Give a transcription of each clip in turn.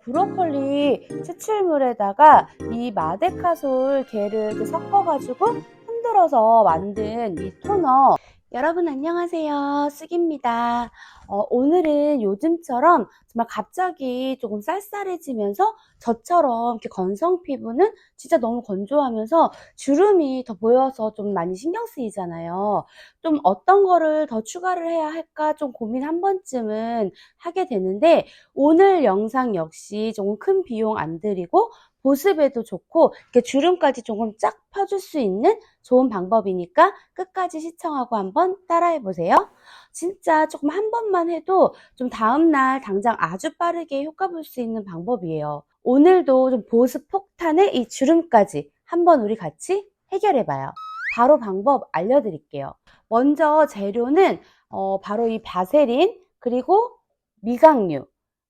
브로콜리 추출물에다가 이 마데카솔 게를 섞어가지고 흔들어서 만든 이 토너. 여러분 안녕하세요. 쑥입니다. 어, 오늘은 요즘처럼 정말 갑자기 조금 쌀쌀해지면서 저처럼 이렇게 건성 피부는 진짜 너무 건조하면서 주름이 더 보여서 좀 많이 신경 쓰이잖아요. 좀 어떤 거를 더 추가를 해야 할까 좀 고민 한 번쯤은 하게 되는데 오늘 영상 역시 조금 큰 비용 안 들이고 보습에도 좋고 이렇게 주름까지 조금 쫙 펴줄 수 있는 좋은 방법이니까 끝까지 시청하고 한번 따라해 보세요. 진짜 조금 한 번만 해도 좀 다음날 당장 아주 빠르게 효과 볼 수 있는 방법이에요. 오늘도 좀 보습 폭탄의 이 주름까지 한번 우리 같이 해결해 봐요. 바로 방법 알려드릴게요. 먼저 재료는 어, 바로 이 바세린 그리고 미각류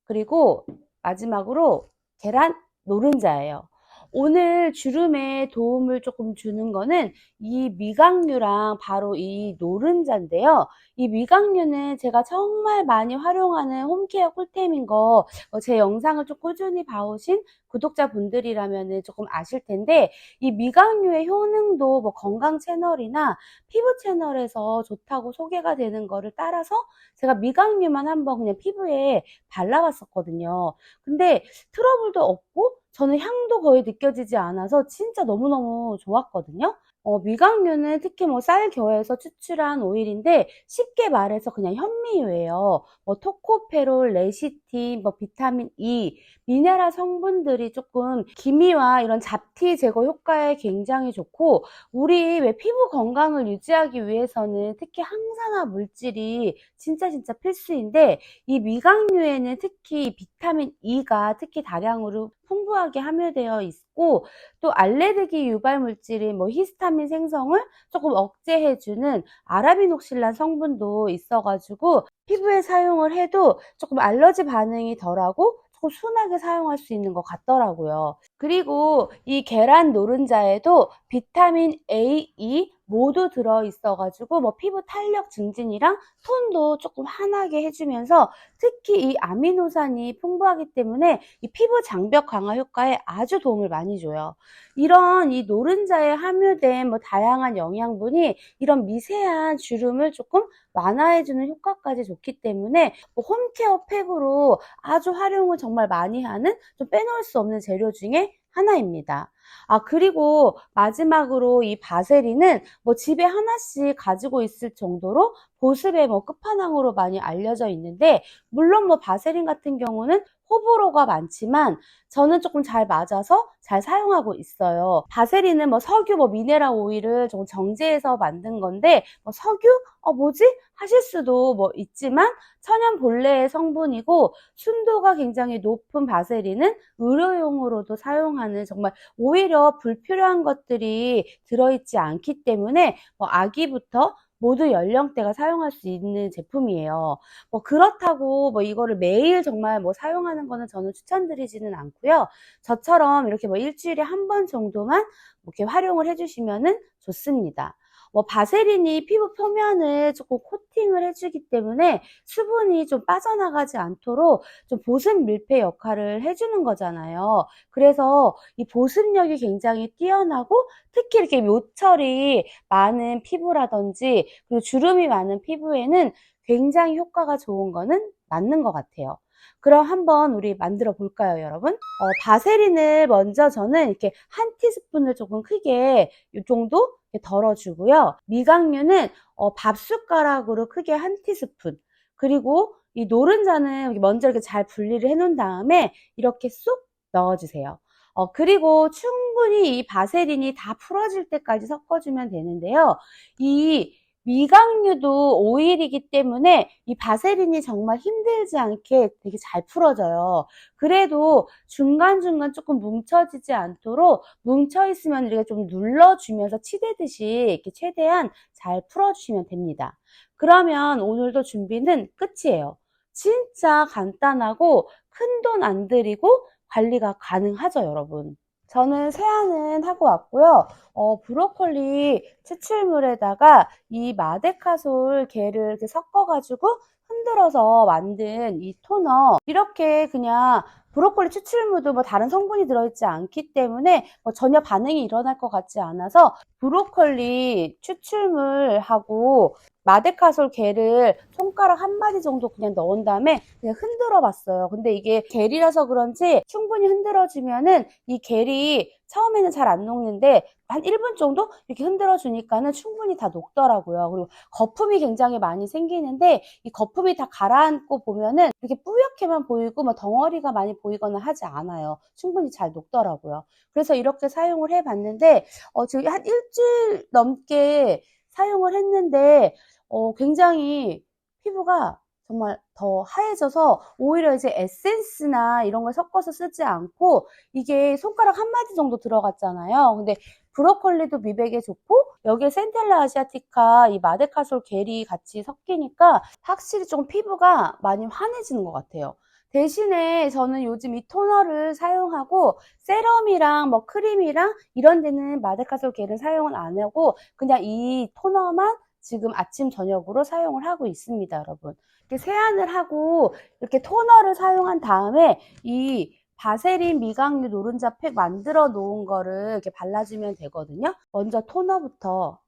그리고 마지막으로 계란 노른자예요. 오늘 주름에 도움을 조금 주는 거는 이 미각류랑 바로 이 노른자인데요. 이 미각류는 제가 정말 많이 활용하는 홈케어 꿀템인 거, 어, 제 영상을 좀 꾸준히 봐오신 구독자분들이라면 조금 아실 텐데, 이 미각류의 효능도 뭐 건강 채널이나 피부 채널에서 좋다고 소개가 되는 거를 따라서 제가 미각류만 한번 그냥 피부에 발라봤었거든요. 근데 트러블도 없고, 저는 향도 거의 느껴지지 않아서 진짜 너무너무 좋았거든요. 어, 미각류는 특히 뭐 쌀겨에서 추출한 오일인데 쉽게 말해서 그냥 현미유예요. 뭐 토코페롤, 레시틴, 뭐 비타민 E, 미네랄 성분들이 조금 기미와 이런 잡티 제거 효과에 굉장히 좋고 우리 왜 피부 건강을 유지하기 위해서는 특히 항산화 물질이 진짜 진짜 필수인데 이 미각류에는 특히 비타민 E가 특히 다량으로 풍부하게 함유되어 있고 또 알레르기 유발 물질인 뭐 히스타민 생성을 조금 억제해주는 아라비녹실란 성분도 있어가지고 피부에 사용을 해도 조금 알러지 반응이 덜하고 순하게 사용할 수 있는 것 같더라고요. 그리고 이 계란 노른자에도 비타민 A, E 모두 들어있어가지고 뭐 피부 탄력 증진이랑 톤도 조금 환하게 해주면서 특히 이 아미노산이 풍부하기 때문에 이 피부 장벽 강화 효과에 아주 도움을 많이 줘요. 이런 이 노른자에 함유된 뭐 다양한 영양분이 이런 미세한 주름을 조금 완화해주는 효과까지 좋기 때문에 뭐 홈케어 팩으로 아주 활용을 정말 많이 하는 좀 빼놓을 수 없는 재료 중에 하나입니다. 아, 그리고 마지막으로 이 바세린은 뭐 집에 하나씩 가지고 있을 정도로 보습의 뭐 끝판왕으로 많이 알려져 있는데, 물론 뭐 바세린 같은 경우는 호불호가 많지만 저는 조금 잘 맞아서 잘 사용하고 있어요. 바세린은 뭐 석유, 뭐 미네랄 오일을 조금 정제해서 만든 건데, 뭐 석유? 어, 뭐지? 하실 수도 뭐 있지만 천연 본래의 성분이고 순도가 굉장히 높은 바세린은 의료용으로도 사용하는 정말 오히려 불필요한 것들이 들어있지 않기 때문에 뭐 아기부터 모두 연령대가 사용할 수 있는 제품이에요. 뭐 그렇다고 뭐 이거를 매일 정말 뭐 사용하는 거는 저는 추천드리지는 않고요. 저처럼 이렇게 뭐 일주일에 한 번 정도만 이렇게 활용을 해주시면은 좋습니다. 뭐 바세린이 피부 표면을 조금 코팅을 해주기 때문에 수분이 좀 빠져나가지 않도록 좀 보습 밀폐 역할을 해주는 거잖아요. 그래서 이 보습력이 굉장히 뛰어나고 특히 이렇게 요철이 많은 피부라든지 그리고 주름이 많은 피부에는 굉장히 효과가 좋은 거는 맞는 것 같아요. 그럼 한번 우리 만들어 볼까요, 여러분? 어, 바세린을 먼저 저는 이렇게 한 티스푼을 조금 크게 이 정도 덜어주고요. 미각류는 어, 밥 숟가락으로 크게 한 티스푼. 그리고 이 노른자는 먼저 이렇게 잘 분리를 해 놓은 다음에 이렇게 쏙 넣어주세요. 어, 그리고 충분히 이 바세린이 다 풀어질 때까지 섞어주면 되는데요. 이 미각류도 오일이기 때문에 이 바세린이 정말 힘들지 않게 되게 잘 풀어져요. 그래도 중간중간 조금 뭉쳐지지 않도록 뭉쳐있으면 이렇게 좀 눌러주면서 치대듯이 이렇게 최대한 잘 풀어주시면 됩니다. 그러면 오늘도 준비는 끝이에요. 진짜 간단하고 큰 돈 안 들이고 관리가 가능하죠, 여러분. 저는 세안은 하고 왔고요. 어, 브로콜리 추출물에다가 이 마데카솔 게를 이렇게 섞어가지고 흔들어서 만든 이 토너 이렇게 그냥 브로콜리 추출물도 뭐 다른 성분이 들어있지 않기 때문에 뭐 전혀 반응이 일어날 것 같지 않아서 브로콜리 추출물하고 마데카솔 겔을 손가락 한 마디 정도 그냥 넣은 다음에 그냥 흔들어 봤어요. 근데 이게 겔이라서 그런지 충분히 흔들어주면은 이 겔이 처음에는 잘 안 녹는데 한 1분 정도 이렇게 흔들어 주니까는 충분히 다 녹더라고요. 그리고 거품이 굉장히 많이 생기는데 이 거품이 다 가라앉고 보면은 이렇게 뿌옇게만 보이고 뭐 덩어리가 많이 보이거나 하지 않아요. 충분히 잘 녹더라고요. 그래서 이렇게 사용을 해 봤는데 어, 지금 한 일주일 넘게 사용을 했는데 어, 굉장히 피부가 정말 더 하얘져서 오히려 이제 에센스나 이런 걸 섞어서 쓰지 않고 이게 손가락 한 마디 정도 들어갔잖아요. 근데 브로콜리도 미백에 좋고 여기에 센텔라 아시아티카 이 마데카솔 겔이 같이 섞이니까 확실히 좀 피부가 많이 환해지는 것 같아요. 대신에 저는 요즘 이 토너를 사용하고 세럼이랑 뭐 크림이랑 이런 데는 마데카솔 겔은 사용을 안 하고 그냥 이 토너만 지금 아침 저녁으로 사용을 하고 있습니다, 여러분. 이렇게 세안을 하고 이렇게 토너를 사용한 다음에 이 바세린 미강류 노른자 팩 만들어 놓은 거를 이렇게 발라주면 되거든요. 먼저 토너부터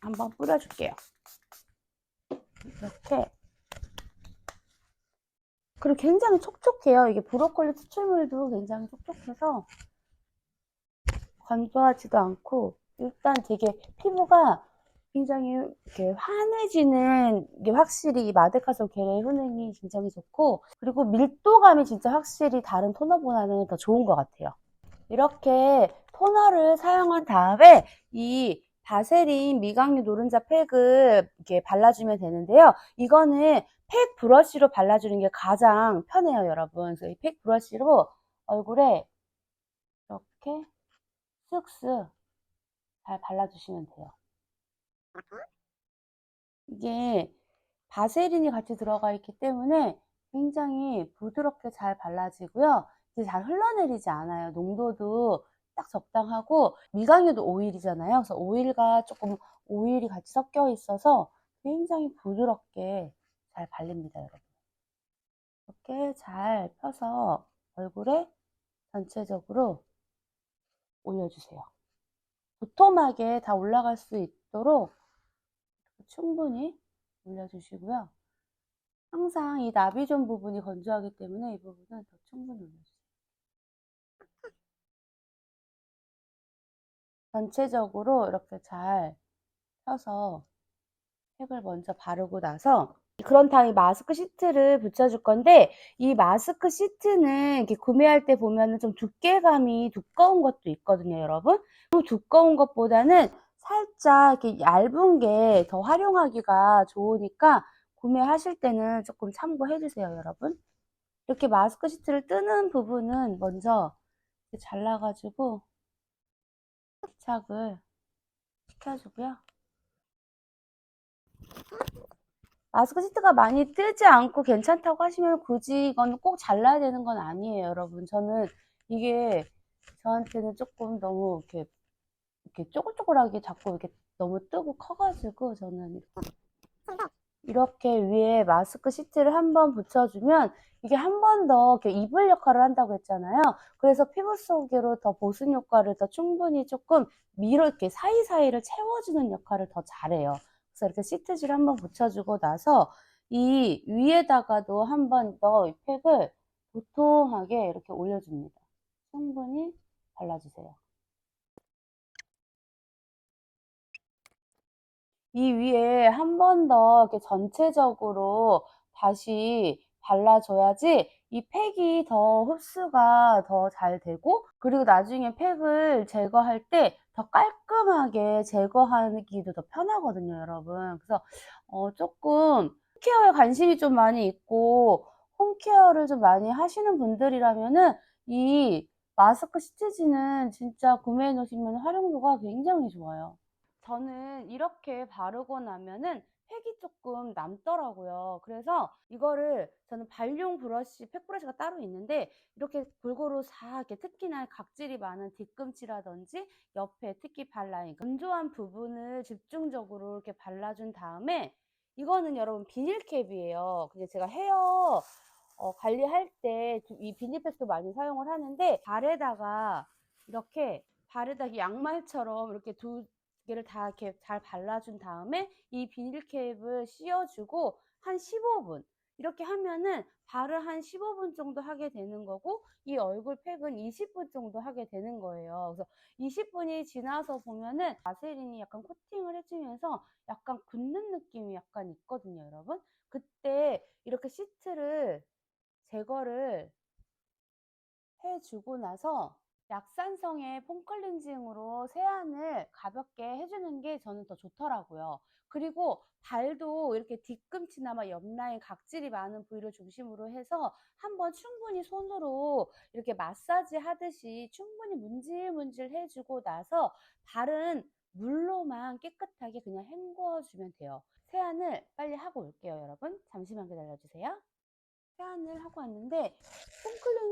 한번 뿌려줄게요. 이렇게. 그리고 굉장히 촉촉해요. 이게 브로콜리 추출물도 굉장히 촉촉해서 건조하지도 않고 일단 되게 피부가 굉장히 이렇게 환해지는 게 확실히 이 마데카솔 겔의 효능이 굉장히 좋고 그리고 밀도감이 진짜 확실히 다른 토너보다는 더 좋은 것 같아요. 이렇게 토너를 사용한 다음에 이 바세린 미강류 노른자 팩을 이렇게 발라주면 되는데요. 이거는 팩 브러쉬로 발라주는 게 가장 편해요, 여러분. 그래서 이 팩 브러쉬로 얼굴에 이렇게 쓱쓱 잘 발라주시면 돼요. 이게 바세린이 같이 들어가 있기 때문에 굉장히 부드럽게 잘 발라지고요. 잘 흘러내리지 않아요. 농도도 딱 적당하고 미강유도 오일이잖아요. 그래서 오일과 조금 오일이 같이 섞여 있어서 굉장히 부드럽게 잘 발립니다, 여러분. 이렇게 잘 펴서 얼굴에 전체적으로 올려주세요. 도톰하게 다 올라갈 수 있도록 충분히 올려주시고요. 항상 이 나비존 부분이 건조하기 때문에 이 부분은 더 충분히 올려주세요. 전체적으로 이렇게 잘 펴서 팩을 먼저 바르고 나서 그런 다음에 마스크 시트를 붙여줄 건데 이 마스크 시트는 이렇게 구매할 때 보면은 좀 두께감이 두꺼운 것도 있거든요, 여러분. 또 두꺼운 것보다는 살짝 이렇게 얇은 게 더 활용하기가 좋으니까 구매하실 때는 조금 참고해 주세요, 여러분. 이렇게 마스크 시트를 뜨는 부분은 먼저 잘라가지고 부착을 시켜주고요. 마스크 시트가 많이 뜨지 않고 괜찮다고 하시면 굳이 이거는 꼭 잘라야 되는 건 아니에요, 여러분. 저는 이게 저한테는 조금 너무 이렇게 이렇게 쪼글쪼글하게 자꾸 이렇게 너무 뜨고 커가지고 저는 이렇게 위에 마스크 시트를 한번 붙여주면 이게 한 번더 이렇게 이불 역할을 한다고 했잖아요. 그래서 피부 속으로 더 보습 효과를 더 충분히 조금 밀어 이렇게 사이사이를 채워주는 역할을 더 잘해요. 그래서 이렇게 시트지를 한번 붙여주고 나서 이 위에다가도 한 번 더 이 팩을 보통하게 이렇게 올려줍니다. 충분히 발라주세요. 이 위에 한 번 더 이렇게 전체적으로 다시 발라줘야지 이 팩이 더 흡수가 더 잘 되고 그리고 나중에 팩을 제거할 때 더 깔끔하게 제거하기도 더 편하거든요, 여러분. 그래서 어, 조금 홈케어에 관심이 좀 많이 있고 홈케어를 좀 많이 하시는 분들이라면은 이 마스크 시트지는 진짜 구매해 놓으시면 활용도가 굉장히 좋아요. 저는 이렇게 바르고 나면은 팩이 조금 남더라고요. 그래서 이거를 저는 발용 브러쉬, 팩 브러쉬가 따로 있는데 이렇게 골고루 싹 이렇게 특히나 각질이 많은 뒤꿈치라든지 옆에 특히 발라인 건조한 부분을 집중적으로 이렇게 발라준 다음에 이거는 여러분 비닐캡이에요. 근데 제가 헤어 어, 관리할 때 이 비닐팩도 많이 사용을 하는데 발에다가 이렇게 발에다 가 양말처럼 이렇게 두 개를 다 이렇게 잘 발라준 다음에 이 비닐캡을 씌워주고 한 15분 이렇게 하면은 발을 한 15분 정도 하게 되는 거고 이 얼굴 팩은 20분 정도 하게 되는 거예요. 그래서 20분이 지나서 보면은 바세린이 약간 코팅을 해주면서 약간 굳는 느낌이 약간 있거든요, 여러분. 그때 이렇게 시트를 제거를 해주고 나서 약산성의 폼클렌징으로 세안을 가볍게 해주는 게 저는 더 좋더라고요. 그리고 발도 이렇게 뒤꿈치나 막 옆라인 각질이 많은 부위를 중심으로 해서 한번 충분히 손으로 이렇게 마사지 하듯이 충분히 문질문질 해주고 나서 발은 물로만 깨끗하게 그냥 헹궈주면 돼요. 세안을 빨리 하고 올게요, 여러분. 잠시만 기다려주세요. 세안을 하고 왔는데 폼클렌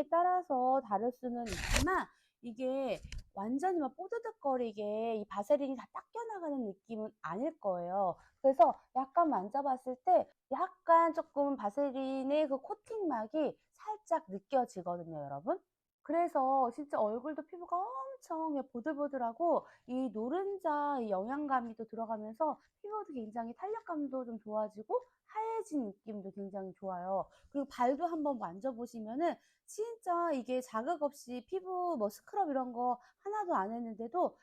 징에 따라서 다를 수는 있지만 이게 완전히 막 뽀드득거리게 이 바세린이 다 닦여나가는 느낌은 아닐 거예요. 그래서 약간 만져봤을 때 약간 조금 바세린의 그 코팅막이 살짝 느껴지거든요, 여러분. 그래서 진짜 얼굴도 피부가 엄청 보들보들하고 이 노른자 영양감이 또 들어가면서 피부도 굉장히 탄력감도 좀 좋아지고 하얘진 느낌도 굉장히 좋아요. 그리고 발도 한번 만져보시면은 진짜 이게 자극 없이 피부 뭐 스크럽 이런 거 하나도 안 했는데도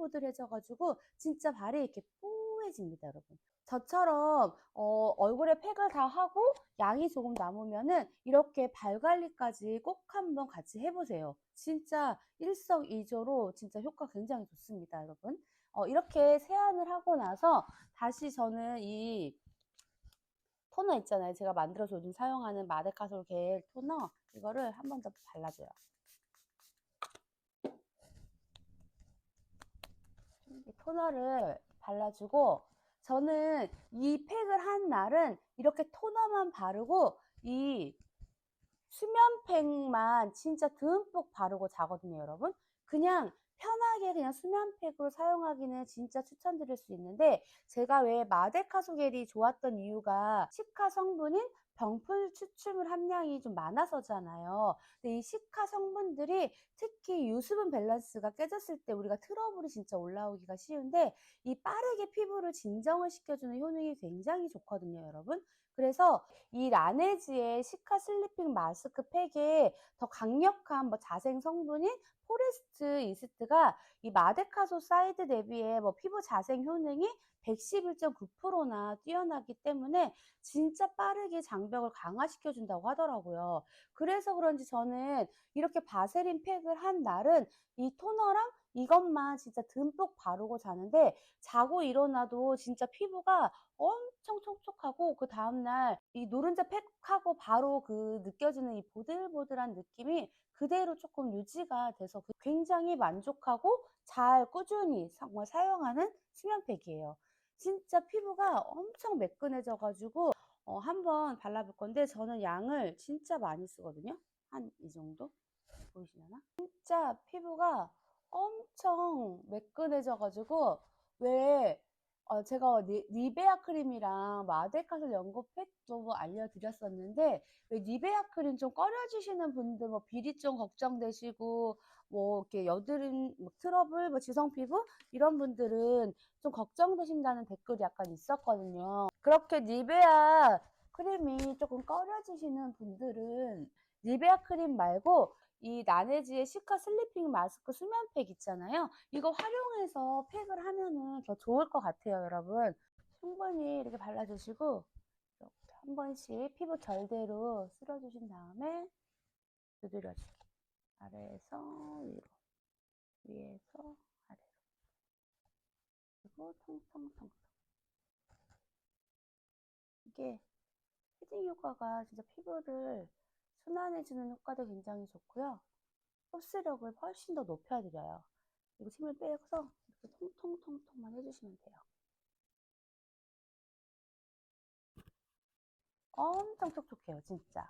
보들보들해져가지고 진짜 발이 이렇게 뽀 해집니다, 여러분. 저처럼 어, 얼굴에 팩을 다 하고 양이 조금 남으면은 이렇게 발 관리까지 꼭 한번 같이 해보세요. 진짜 일석이조로 진짜 효과 굉장히 좋습니다, 여러분. 어, 이렇게 세안을 하고 나서 다시 저는 이 토너 있잖아요. 제가 만들어서 요즘 사용하는 마데카솔 겔 토너 이거를 한 번 더 발라줘요. 이 토너를 발라주고 저는 이 팩을 한 날은 이렇게 토너만 바르고 이 수면팩만 진짜 듬뿍 바르고 자거든요, 여러분. 그냥 편하게 그냥 수면팩으로 사용하기는 진짜 추천드릴 수 있는데 제가 왜 마데카소겔이 좋았던 이유가 시카 성분인 병풀 추출물 함량이 좀 많아서잖아요. 근데 이 시카 성분들이 특히 유수분 밸런스가 깨졌을 때 우리가 트러블이 진짜 올라오기가 쉬운데 이 빠르게 피부를 진정을 시켜주는 효능이 굉장히 좋거든요, 여러분. 그래서 이 라네즈의 시카 슬리핑 마스크 팩에 더 강력한 뭐 자생 성분인 포레스트 이스트가 이 마데카소 사이드 대비에 뭐 피부 자생 효능이 111.9%나 뛰어나기 때문에 진짜 빠르게 장벽을 강화시켜 준다고 하더라고요. 그래서 그런지 저는 이렇게 바세린 팩을 한 날은 이 토너랑 이것만 진짜 듬뿍 바르고 자는데 자고 일어나도 진짜 피부가 엄청 촉촉하고 그 다음날 이 노른자 팩하고 바로 그 느껴지는 이 보들보들한 느낌이 그대로 조금 유지가 돼서 굉장히 만족하고 잘 꾸준히 정말 사용하는 수면팩이에요. 진짜 피부가 엄청 매끈해져 가지고 어, 한번 발라볼 건데 저는 양을 진짜 많이 쓰거든요. 한 이 정도 보이시려나? 진짜 피부가 엄청 매끈해져 가지고 왜 어, 제가 니, 베아 크림이랑 마데카솔 연고팩도 알려드렸었는데 왜 니베아 크림 좀 꺼려지시는 분들 뭐 비리 좀 걱정되시고 뭐 이렇게 여드름 뭐 트러블 뭐 지성 피부 이런 분들은 좀 걱정되신다는 댓글이 약간 있었거든요. 그렇게 니베아 크림이 조금 꺼려지시는 분들은 니베아 크림 말고 이 나네지의 시카 슬리핑 마스크 수면팩 있잖아요. 이거 활용해서 팩을 하면은 더 좋을 것 같아요, 여러분. 충분히 이렇게 발라주시고 이렇게 한 번씩 피부 결대로 쓸어주신 다음에 두드려주기. 아래에서 위로, 위에서 아래로. 그리고 통통통통. 이게 헤딩 효과가 진짜 피부를 순환해주는 효과도 굉장히 좋고요. 흡수력을 훨씬 더 높여드려요. 그리고 힘을 빼서 이렇게 통통통통만 해주시면 돼요. 엄청 촉촉해요, 진짜.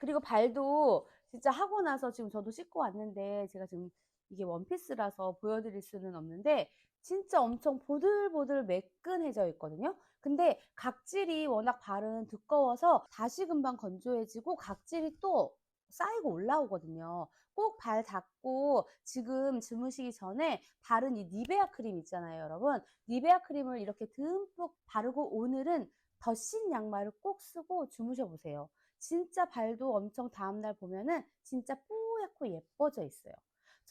그리고 발도 진짜 하고 나서 지금 저도 씻고 왔는데 제가 지금 이게 원피스라서 보여드릴 수는 없는데 진짜 엄청 보들보들 매끈해져 있거든요. 근데 각질이 워낙 발은 두꺼워서 다시 금방 건조해지고 각질이 또 쌓이고 올라오거든요. 꼭 발 닦고 지금 주무시기 전에 바른 이 니베아 크림 있잖아요, 여러분. 니베아 크림을 이렇게 듬뿍 바르고 오늘은 더 신 양말을 꼭 쓰고 주무셔 보세요. 진짜 발도 엄청 다음날 보면은 진짜 뽀얗고 예뻐져 있어요.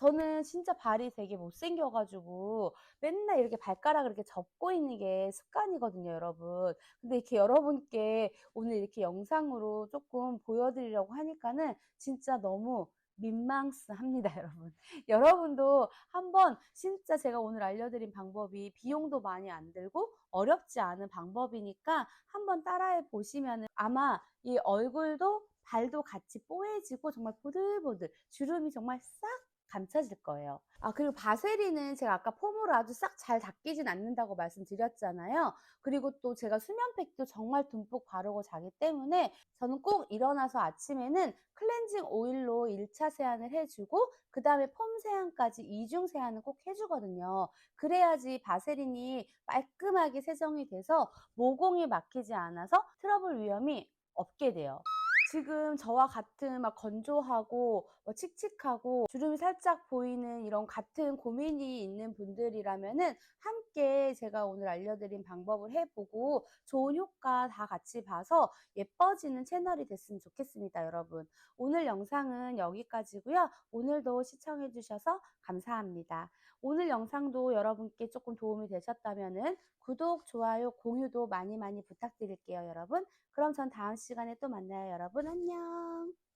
저는 진짜 발이 되게 못생겨가지고 맨날 이렇게 발가락을 이렇게 접고 있는 게 습관이거든요, 여러분. 근데 이렇게 여러분께 오늘 이렇게 영상으로 조금 보여드리려고 하니까는 진짜 너무 민망합니다, 여러분. 여러분도 한번 진짜 제가 오늘 알려드린 방법이 비용도 많이 안 들고 어렵지 않은 방법이니까 한번 따라해 보시면 아마 이 얼굴도 발도 같이 뽀해지고 정말 보들보들 주름이 정말 싹 감춰질 거예요. 아, 그리고 바세린은 제가 아까 폼으로 아주 싹 잘 닦이진 않는다고 말씀드렸잖아요. 그리고 또 제가 수면팩도 정말 듬뿍 바르고 자기 때문에 저는 꼭 일어나서 아침에는 클렌징 오일로 1차 세안을 해주고 그 다음에 폼 세안까지 이중 세안을 꼭 해주거든요. 그래야지 바세린이 깔끔하게 세정이 돼서 모공이 막히지 않아서 트러블 위험이 없게 돼요. 지금 저와 같은 막 건조하고 뭐 칙칙하고 주름이 살짝 보이는 이런 같은 고민이 있는 분들이라면은 함께 제가 오늘 알려드린 방법을 해보고 좋은 효과 다 같이 봐서 예뻐지는 채널이 됐으면 좋겠습니다, 여러분. 오늘 영상은 여기까지고요. 오늘도 시청해 주셔서 감사합니다. 오늘 영상도 여러분께 조금 도움이 되셨다면은 구독, 좋아요, 공유도 많이 많이 부탁드릴게요, 여러분. 그럼 전 다음 시간에 또 만나요, 여러분. 안녕.